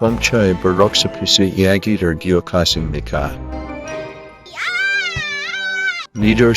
벙처의 브록스피스 이야기를 기억하십니까? 믿을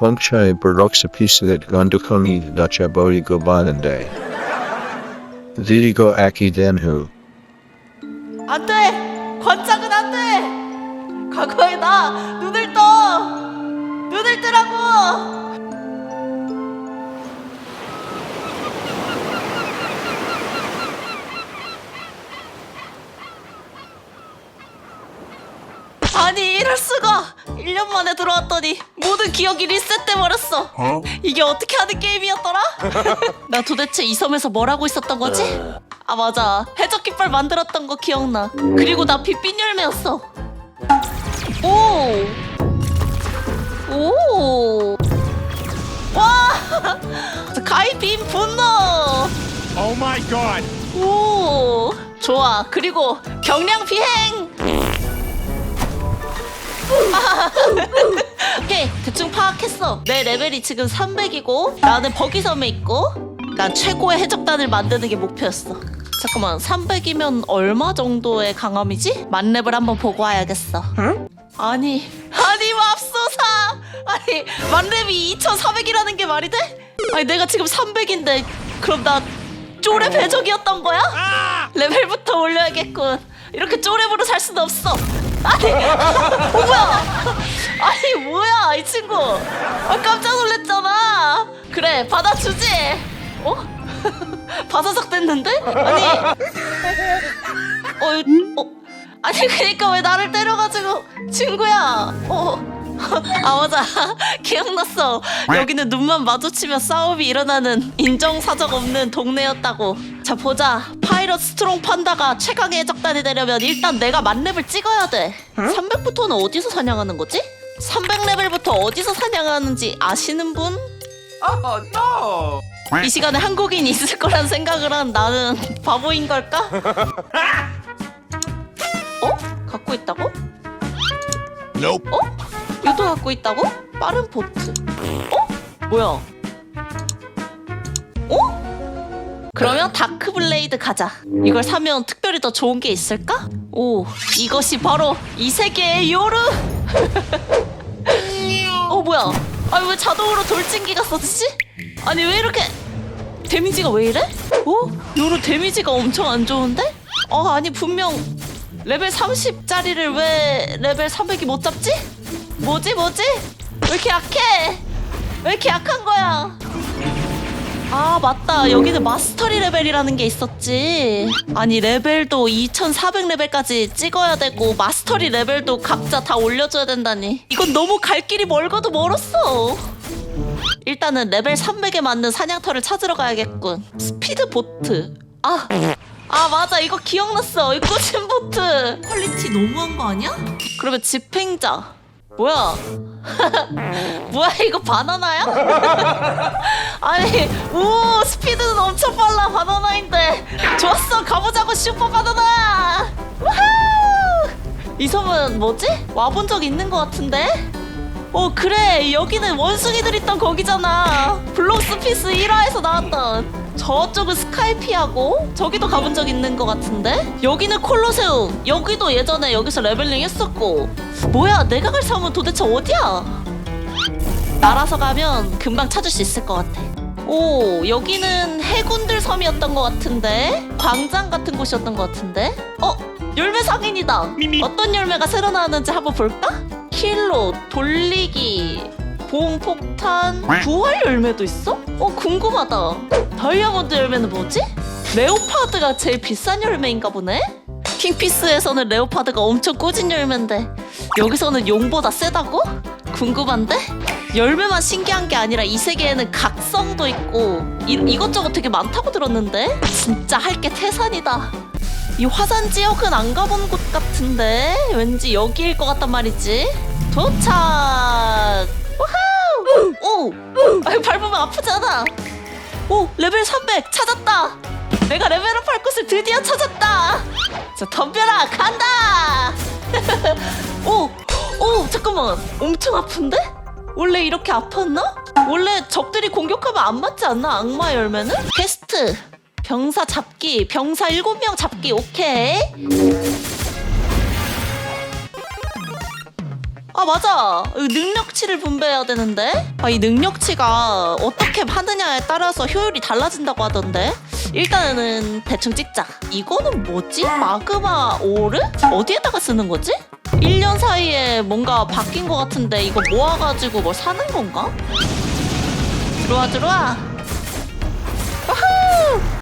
홍차의 브록스피스의 건두콩이 다쳐버리고 마는데 드리고 악이 된후 안 돼! 권장은 안 돼! 과거에 나 눈을 떠! 눈을 뜨라고! 아니 이럴 수가! 1년 만에 들어왔더니 모든 기억이 리셋돼 버렸어. 이게 어떻게 하는 게임이었더라? 나 도대체 이 섬에서 뭘 하고 있었던 거지? 아 맞아 해적 깃발 만들었던 거 기억나 그리고 나 빛빛 열매였어 오! 오! 와! 가이빔 분노! Oh my god! 오! 좋아 그리고 경량 비행! 오케이 대충 파악했어? 내 레벨이 지금 300이고 나는 버기섬에 있고 난 최고의 해적단을 만드는 게 목표였어. 잠깐만 300이면 얼마 정도의 강함이지? 만렙을 한번 보고 와야겠어. 아니 아니 맙소사! 아니 만렙이 2400이라는 게 말이 돼? 아니 내가 지금 300인데 그럼 나 쪼레 배적이었던 거야? 레벨부터 올려야겠군. 이렇게 쪼렙으로 살 수는 없어. 아니 어 뭐야 아니 뭐야 이 친구. 아 깜짝 놀랐잖아. 그래 받아주지. 어? 바사삭 됐는데? 아니. 어, 어. 아니 그니까 왜 나를 때려가지고 친구야. 어. 아 맞아. 기억났어. 여기는 눈만 마주치면 싸움이 일어나는 인정사정 없는 동네였다고. 자 보자. 파이럿 스트롱 판다가 최강의 해적단이 되려면 일단 내가 만렙을 찍어야 돼. 300부터는 어디서 사냥하는 거지? 300레벨부터 어디서 사냥하는지 아시는 분? Oh no! 이 시간에 한국인이 있을 거란 생각을 한 나는 바보인 걸까? 어? 갖고 있다고? Nope. 어? 유도 갖고 있다고? 빠른 보트. 어? 뭐야? 어? 그러면 다크 블레이드 가자. 이걸 사면 특별히 더 좋은 게 있을까? 오, 이것이 바로 이 세계의 요르. 어 뭐야? 아니 왜 자동으로 돌진기가 써지지? 아니 왜 이렇게 데미지가 왜 이래? 어? 요로 데미지가 엄청 안 좋은데? 어 아니 분명 레벨 30짜리를 왜 레벨 300이 못 잡지? 뭐지 뭐지? 왜 이렇게 약해? 왜 이렇게 약한 거야? 아 맞다. 여기는 마스터리 레벨이라는 게 있었지. 아니 레벨도 2400레벨까지 찍어야 되고 마스터리 레벨도 각자 다 올려줘야 된다니. 이건 너무 갈 길이 멀고도 멀었어. 일단은 레벨 300에 맞는 사냥터를 찾으러 가야겠군. 스피드 보트. 아, 아 맞아. 이거 기억났어. 이 꽂힌 보트. 퀄리티 너무한 거 아니야? 그러면 집행자 뭐야? 뭐야 이거 바나나야? 아니 오 스피드는 엄청 빨라 바나나인데. 좋았어 가보자고 슈퍼 바나나! 이 섬은 뭐지? 와본 적 있는 것 같은데? 어 그래. 여기는 원숭이들 있던 거기잖아. 블록스피스 1화에서 나왔던 저쪽은 스카이피하고 저기도 가본 적 있는 것 같은데? 여기는 콜로세움. 여기도 예전에 여기서 레벨링 했었고. 뭐야 내가 갈 섬은 도대체 어디야? 날아서 가면 금방 찾을 수 있을 것 같아. 오 여기는 해군들 섬이었던 것 같은데? 광장 같은 곳이었던 것 같은데? 어 열매 상인이다. 어떤 열매가 새로 나왔는지 한번 볼까? 킬로 돌리기 보온폭탄 부활 열매도 있어? 어 궁금하다 다이아몬드 열매는 뭐지? 레오파드가 제일 비싼 열매인가 보네? 킹피스에서는 레오파드가 엄청 꽂은 열매인데 여기서는 용보다 세다고? 궁금한데? 열매만 신기한 게 아니라 이 세계에는 각성도 있고 이, 이것저것 되게 많다고 들었는데 진짜 할 게 태산이다 이 화산 지역은 안 가본 곳 같은데 왠지 여기일 것 같단 말이지 도착 오! 아, 밟으면 아프잖아. 오, 레벨 300 찾았다. 내가 레벨업 할 곳을 드디어 찾았다. 자, 덤벼라, 간다. 오, 오, 잠깐만. 엄청 아픈데? 원래 이렇게 아팠나? 원래 적들이 공격하면 안 맞지 않나? 악마 열매는? 퀘스트. 병사 잡기. 병사 7명 잡기. 오케이. 아 맞아 이 능력치를 분배해야 되는데 아, 이 능력치가 어떻게 하느냐에 따라서 효율이 달라진다고 하던데 일단은 대충 찍자 이거는 뭐지? 마그마 오르? 어디에다가 쓰는 거지? 1년 사이에 뭔가 바뀐 것 같은데 이거 모아가지고 뭐 사는 건가? 들어와 들어와!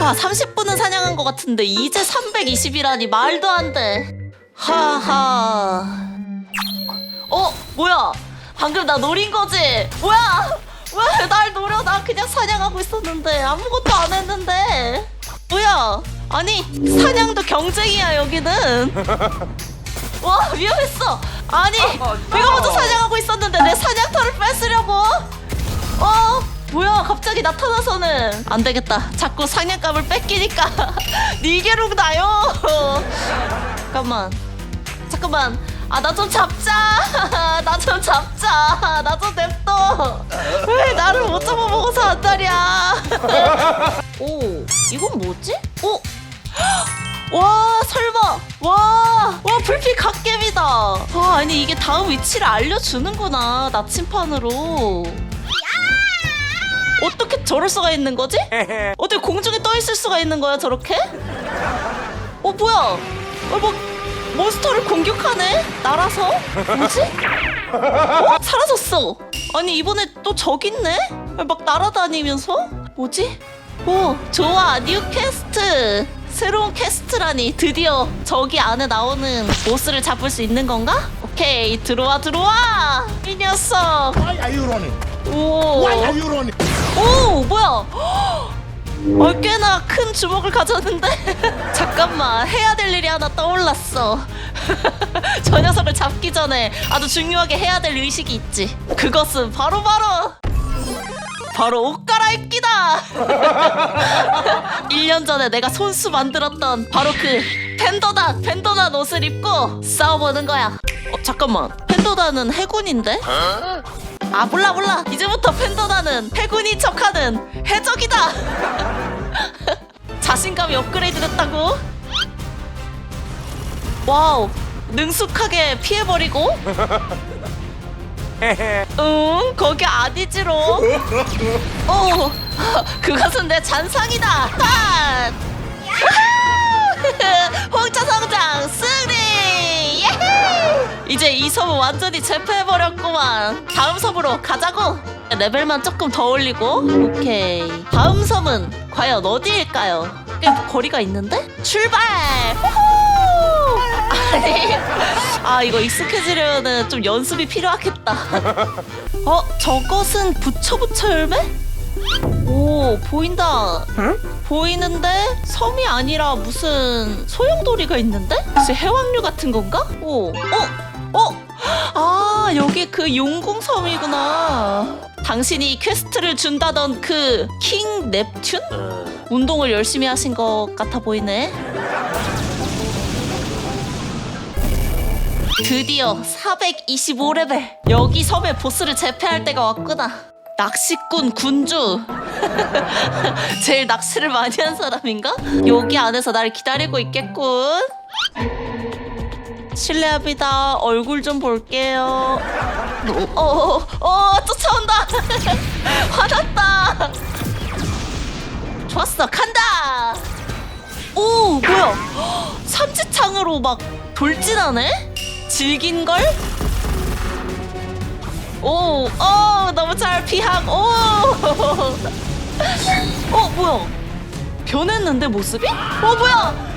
아 30분은 사냥한 것 같은데 이제 320이라니 말도 안돼 하하 어 뭐야? 방금 나 노린 거지? 뭐야? 왜 날 노려. 나 그냥 사냥하고 있었는데 아무것도 안 했는데. 뭐야? 아니 사냥도 경쟁이야 여기는. 와 위험했어. 아니 내가 먼저 사냥하고 있었는데 내 사냥터를 뺏으려고. 어? 뭐야? 갑자기 나타나서는. 안 되겠다. 자꾸 사냥감을 뺏기니까. 니게로 나요. 잠깐만. 잠깐만 아 나 좀 잡자. 나 좀 잡자. 나 좀 냅둬. 왜 나를 못 잡아먹어서 안달이야? 오 이건 뭐지? 오. 와 설마. 와, 와 불빛 갓겜이다. 아 아니 이게 다음 위치를 알려주는구나 나침판으로. 어떻게 저럴 수가 있는 거지? 어떻게 공중에 떠 있을 수가 있는 거야 저렇게? 어 뭐야? 어, 뭐 몬스터를 공격하네 날아서 뭐지? 어? 사라졌어 아니 이번에 또 저기 있네 막 날아다니면서 뭐지? 오 좋아 뉴 퀘스트 새로운 퀘스트라니 드디어 저기 안에 나오는 보스를 잡을 수 있는 건가? 오케이 들어와 들어와 이 녀석 Why are you running? 오 Why are you running? 오 뭐야 어, 꽤나 큰 주먹을 가졌는데? 잠깐만 해야 될 일이 하나 떠올랐어. 저 녀석을 잡기 전에 아주 중요하게 해야 될 의식이 있지. 그것은 바로 바로! 바로 옷 갈아입기다! 1년 전에 내가 손수 만들었던 바로 그 펜도단 펜도단 옷을 입고 싸워보는 거야. 어 잠깐만. 펜도단은 해군인데? 아 몰라 몰라. 이제부터 팬더다는 해군인 척하는 해적이다 자신감이 업그레이드 됐다고? 와우 능숙하게 피해버리고? 응 거기 아니지롱. 오 그것은 내 잔상이다. 핫! 우후! 홍차 성장 승리! 예헤! 이제 이 섬은 완전히 제패해버렸구만. 다음 섬으로 가자고 레벨만 조금 더 올리고 오케이 다음 섬은 과연 어디일까요? 꽤 거리가 있는데? 출발! 후후! 아니 아 이거 익숙해지려면 좀 연습이 필요하겠다 어? 저것은 부처부처 열매? 오 보인다 보이는데 섬이 아니라 무슨 소용돌이가 있는데? 혹시 해왕류 같은 건가? 오, 어, 어, 아 여기 그 용궁섬이구나. 당신이 퀘스트를 준다던 그 킹 넵튠? 운동을 열심히 하신 것 같아 보이네. 드디어 425레벨 여기 섬의 보스를 제패할 때가 왔구나. 낚시꾼 군주 제일 낚시를 많이 한 사람인가? 여기 안에서 날 기다리고 있겠군. 실례합니다. 얼굴 좀 볼게요. 어, 어, 어 쫓아온다. 화났다. 좋았어, 간다. 오, 뭐야? 삼지창으로 막 돌진하네? 질긴 걸? 오, 어, 너무 잘 피하고, 오! 어, 뭐야? 변했는데, 모습이? 어, 뭐야?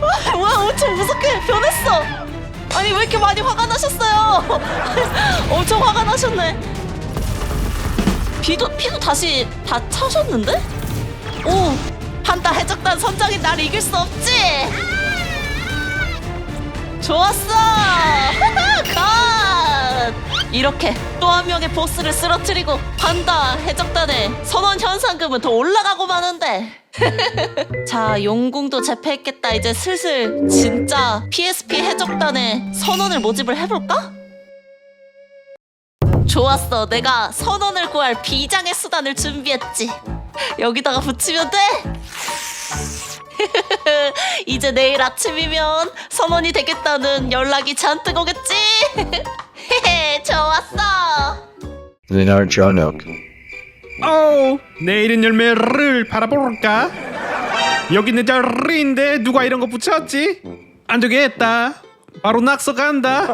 뭐야, 엄청 무섭게 변했어! 아니, 왜 이렇게 많이 화가 나셨어요? 엄청 화가 나셨네. 비도, 피도 다시 다 차셨는데? 오, 판다 해적단 선장인 날 이길 수 없지! 좋았어! 컷! 이렇게 또 한 명의 보스를 쓰러뜨리고 판다 해적단의 선원 현상금은 더 올라가고 마는데. 자 용궁도 재패했겠다. 이제 슬슬 진짜 PSP 해적단의 선원을 모집을 해볼까? 좋았어. 내가 선원을 구할 비장의 수단을 준비했지. 여기다가 붙이면 돼. 이제 내일 아침이면 선원이 되겠다는 연락이 잔뜩 오겠지 헤헤 좋았어 그날 저녁 어, 내일은 열매를 바라볼까? 여기 내 자리인데 누가 이런 거 붙였지? 안 되겠다. 바로 낙서 간다.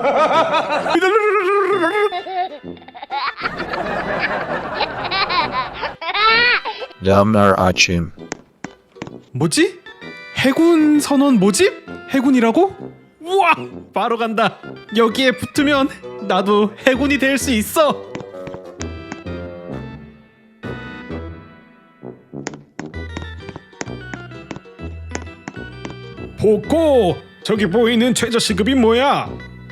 다음날 아침 뭐지? 해군 선원 모집? 해군이라고? 우와, 바로 간다. 여기에 붙으면 나도 해군이 될 수 있어. 보고 저기 보이는 최저 시급이 뭐야?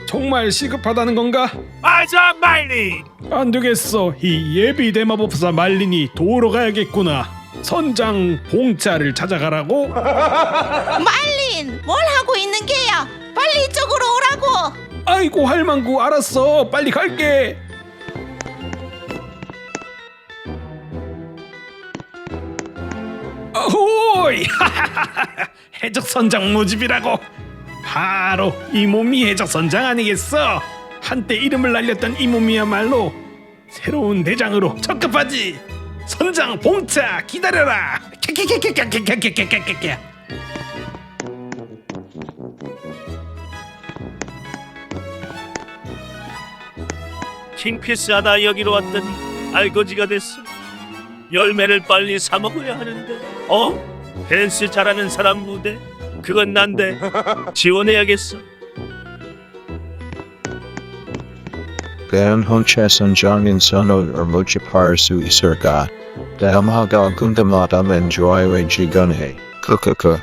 정말 시급하다는 건가? 맞아, 말리. 안 되겠어. 이 예비 대마법사 말린이 도우러 가야겠구나. 선장 봉자를 찾아가라고? 말린 뭘 하고 있는 게야 빨리 이쪽으로 오라고 아이고 할망구 알았어. 빨리 갈게. 어호이! 해적 선장 모집이라고. 바로 이 몸이 해적 선장 아니겠어? 한때 이름을 날렸던 이 몸이야말로 새로운 대장으로 적급하지. 선장 봉차 기다려라. 캬캬캬캬캬캬캬캬캬캬. 킹피스하다 여기로 왔더니 알거지가 됐어. 열매를 빨리 사 먹어야 하는데. 어? 댄스 잘하는 사람 무대? 그건 난데 지원해야겠어. 그는 홍채 선 장인 선원을 모집할 수 있을까 다음 하가 궁금하다면 좋아요해 주건해 크크크